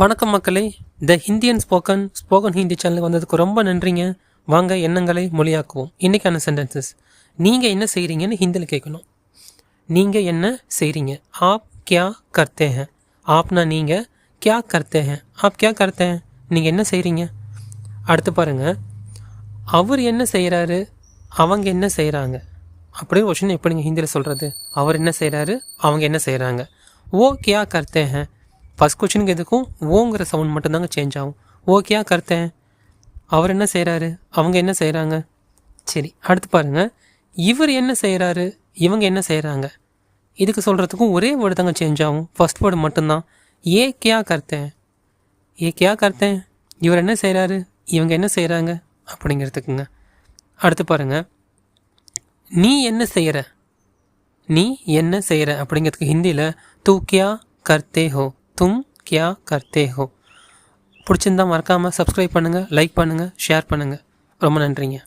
வணக்கம் மக்களே. The ஹிந்தியன் spoken spoken Hindi சேனலுக்கு வந்ததுக்கு ரொம்ப நன்றிங்க. வாங்க எண்ணங்களை மொழியாக்குவோம். இன்றைக்கான சென்டென்சஸ் நீங்கள் என்ன செய்கிறீங்கன்னு ஹிந்தியில் கேட்கணும். நீங்கள் என்ன செய்கிறீங்க ஆப் கியா கர்த்தே ஹேன் ஆப்னா நீங்கள் கியா கர்த்தே ஹேன் ஆப் கியா கர்த்தே நீங்கள் என்ன செய்கிறீங்க அடுத்து பாருங்கள் அவர் என்ன செய்கிறாரு அவங்க என்ன செய்கிறாங்க அப்படியே கொஷின் எப்படிங்க ஹிந்தியில் சொல்கிறது அவர் என்ன செய்கிறாரு அவங்க என்ன செய்கிறாங்க ஓ கியா கர்த்தே ஹேன் ஃபஸ்ட் கொஷினுக்கு எதுக்கும் ஓங்கிற சவுண்ட் மட்டும்தாங்க சேஞ்ச் ஆகும். ஓகேயா கருத்தேன். அவர் என்ன செய்கிறாரு அவங்க என்ன செய்கிறாங்க சரி அடுத்து பாருங்கள் இவர் என்ன செய்கிறாரு இவங்க என்ன செய்கிறாங்க இதுக்கு சொல்கிறதுக்கும் ஒரே வேர்டு தாங்க சேஞ்ச் ஆகும். ஃபஸ்ட் வேர்டு மட்டும்தான். ஏ கருத்தேன். ஏ கருத்தேன். இவர் என்ன செய்கிறாரு இவங்க என்ன செய்கிறாங்க அப்படிங்கிறதுக்குங்க. அடுத்து பாருங்கள் நீ என்ன செய்கிற நீ என்ன செய்கிற அப்படிங்கிறதுக்கு ஹிந்தியில் தூக்கியா கர்த்தே ஹோ. தும் கியா கர்த்தே ஹோ பிடிச்சிருந்தா மறக்காமல் சப்ஸ்கிரைப் பண்ணுங்கள் லைக் பண்ணுங்கள் ஷேர் பண்ணுங்கள் ரொம்ப நன்றிங்க.